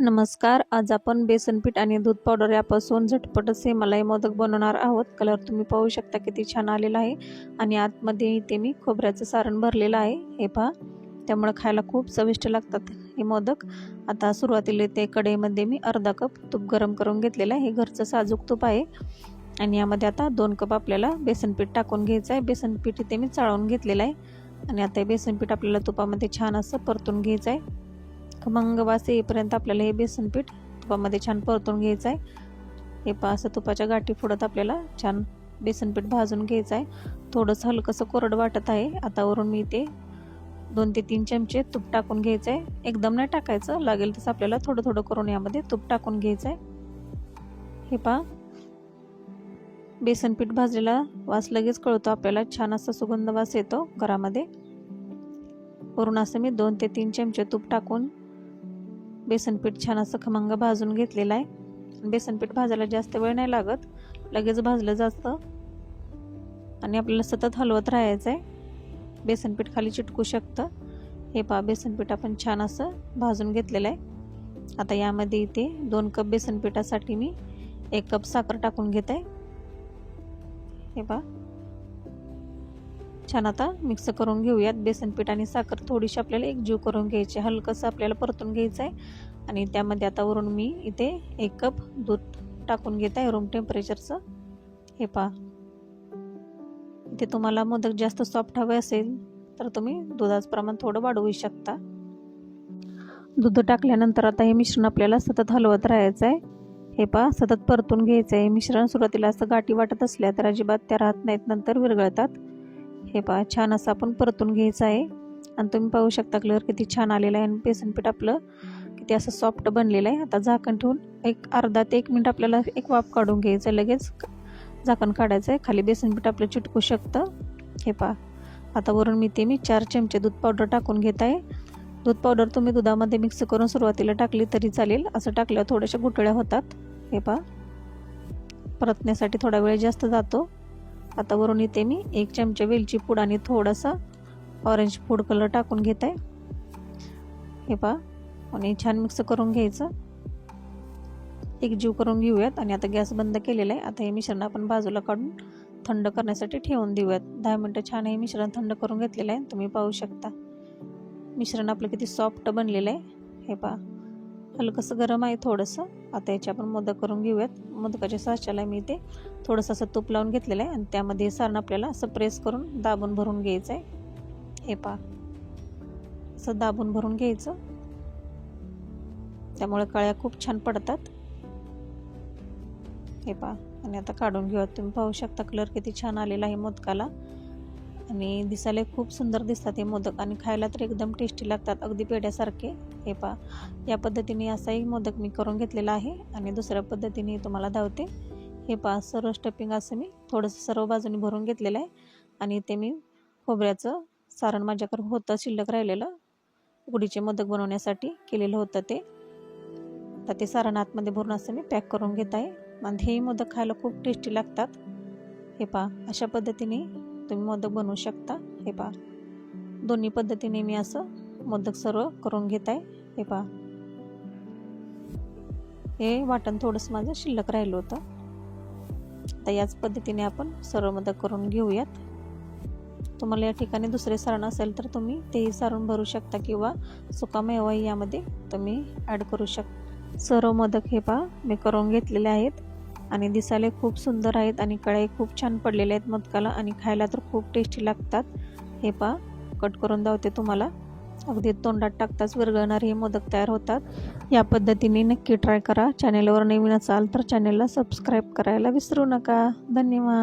नमस्कार. आज आपण बेसन पीठ आणि दूध पावडर यापासून झटपट असे मलाई मोदक बनवणार आहोत. कलर तुम्ही पाहू शकता किती छान आलेला आहे आणि आतमध्ये इथे मी खोबऱ्याचं सारण भरलेलं आहे. हे पहा त्यामुळे खायला खूप चविष्ट लागतात हे मोदक. आता सुरुवातीला ते कढईमध्ये मी अर्धा कप तूप गरम करून घेतलेलं आहे. हे घरचं साजूक तूप आहे. आणि यामध्ये आता दोन कप आपल्याला बेसन पीठ टाकून घ्यायचं आहे. बेसन पीठ इथे मी चाळून घेतलेलं आहे. आणि आता हे बेसन पीठ आपल्याला तुपामध्ये छान असं परतून घ्यायचं आहे. खमंग वास येईपर्यंत आपल्याला हे बेसन पीठ तुपामध्ये छान परतून घ्यायचं आहे हे पा असं तुपाच्या गाठी फोडत आपल्याला छान बेसन पीठ भाजून घ्यायचं आहे थोडंसं हलकंसं कोरड वाटत आहे. आता वरून मी ते दोन ते तीन चमचे तूप टाकून घ्यायचं आहे एकदम नाही टाकायचं लागेल तसं आपल्याला थोडं थोडं करून यामध्ये तूप टाकून घ्यायचं आहे हे पा बेसन पीठ भाजलेला वास लगेच कळतो आपल्याला छान असा सुगंध वास येतो घरामध्ये. वरून असं मी दोन ते तीन चमचे तूप टाकून बेसनपीठ छान असं खमंग भाजून घेतलेलं आहे. बेसनपीठ भाजायला जास्त वेळ नाही लागत. लगेच भाजलं जातं. आणि आपल्याला सतत हलवत राहायचं आहे बेसनपीठ खाली चिटकू शकतं. हे पहा बेसनपीठ आपण छान असं भाजून घेतलेलं आहे. आता यामध्ये इथे दोन कप बेसनपीठासाठी मी एक कप साखर टाकून घेत. आहे हे पहा. छान आता मिक्स करून घेऊयात. बेसन पीठ आणि साखर थोडीशी आपल्याला एक जीव करून घ्यायची हलकंसं आपल्याला परतून घ्यायचं आहे आणि त्यामध्ये आता वरून मी इथे एक कप दूध टाकून घेत आहे रूम टेम्परेचरचं हे पहा. इथे तुम्हाला मोदक जास्त सॉफ्ट हवे असेल तर तुम्ही दुधाचं प्रमाण थोडं वाढवू शकता. दूध टाकल्यानंतर आता हे मिश्रण आपल्याला सतत हलवत राहायचं आहे हे पहा सतत परतून घ्यायचं आहे मिश्रण सुरुवातीला असं गाठी वाटत असल्या तर अजिबात त्या राहत नाहीत नंतर विरघळतात. हे पहा छान असं आपण परतून घ्यायचं आहे. आणि तुम्ही पाहू शकता कलर किती छान आलेला आहे आणि बेसन पीठ आपलं किती असं सॉफ्ट बनलेलं आहे. आता झाकण ठेवून एक अर्धा ते एक मिनिट आपल्याला एक वाफ काढून घ्यायचं लगेच. झाकण काढायचं आहे. खाली बेसन पीठ आपलं चिटकू शकतं. हे पहा आता वरून मी ते मी चार चमचे दूध पावडर टाकून घेत आहे. दूध पावडर तुम्ही दुधामध्ये मिक्स करून सुरुवातीला टाकली तरी चालेल. असं टाकल्यावर थोड्याशा गुटळ्या होतात. हे पहा परतण्यासाठी थोडा वेळ जास्त जातो. आता वरून इथे मी. एक चमचा वेलची पूड आणि थोडासा ऑरेंज फूड कलर टाकून घेत. आहे हे पहा. आणि छान मिक्स करून घ्यायचं. एक जीव करून घेऊयात. आणि आता गॅस बंद केलेला आहे. आता हे मिश्रण आपण बाजूला काढून थंड करण्यासाठी ठेवून देऊयात. दहा मिनटं छान हे मिश्रण थंड करून घेतलेलं आहे. तुम्ही पाहू शकता. मिश्रण आपलं किती सॉफ्ट बनलेलं आहे. हे पहा. हलकंसं गरम आहे थोडंसं. आता याचे आपण मोदक करून घेऊयात. मोदकाच्या साच्याला मी ते थोडंसं असं तूप लावून घेतलेलं आहे आणि त्यामध्ये सारण आपल्याला असं प्रेस करून दाबून भरून घ्यायचं आहे. हे पहा. असं दाबून भरून घ्यायचं. त्यामुळे कळ्या खूप छान पडतात. हे पहा. आणि आता काढून घेऊयात तुम्ही. पाहू शकता कलर किती छान आलेला आहे मोदकाला. आणि दिसायला खूप सुंदर दिसतात हे मोदक आणि खायला तर एकदम टेस्टी लागतात. अगदी पेड्यासारखे हे पहा. या पद्धतीने असाही मोदक मी करून घेतलेला आहे आणि दुसऱ्या पद्धतीने तुम्हाला धावते. हे पहा सर्व स्टपिंग असं मी थोडंसं सर्व बाजूने भरून घेतलेलं आहे आणि ते मी खोबऱ्याचं सारण माझ्याकडे होतं शिल्लक राहिलेलं. उकडीचे मोदक बनवण्यासाठी केलेलं होतं ते. तर ते सारण आतमध्ये भरून असं मी पॅक करून घेत आहे. आणि हेही मोदक खायला खूप टेस्टी लागतात. हे पहा अशा पद्धतीने तुम्ही मोदक बनवू शकता. हे पहा. दोन्ही पद्धतीने मी असं मोदक सर्व करून घेत आहे. हे पहा. हे वाटण थोडंसं माझं शिल्लक राहिलं होतं. तर याच पद्धतीने आपण सर्व मोदक करून घेऊयात. तुम्हाला या ठिकाणी दुसरे सारण असेल तर तुम्ही तेही सारण भरू शकता किंवा सुका मेवाही यामध्ये तुम्ही ॲड करू शकता सर्व मोदक हे पहा मी करून घेतलेले आहेत. आणि दिसायला खूप सुंदर आहेत आणि कळाई खूप छान पडलेले आहेत मदकाला आणि खायला तर खूप टेस्टी लागतात. हे पहा कट करून दावते तुम्हाला. अगदी तोंडात टाकताच विरघळणारे हे मोदक तयार होतात. या पद्धतीने नक्की ट्राय करा. चॅनेलवर नवीन असाल तर चॅनेलला सबस्क्राईब करायला विसरू नका. धन्यवाद.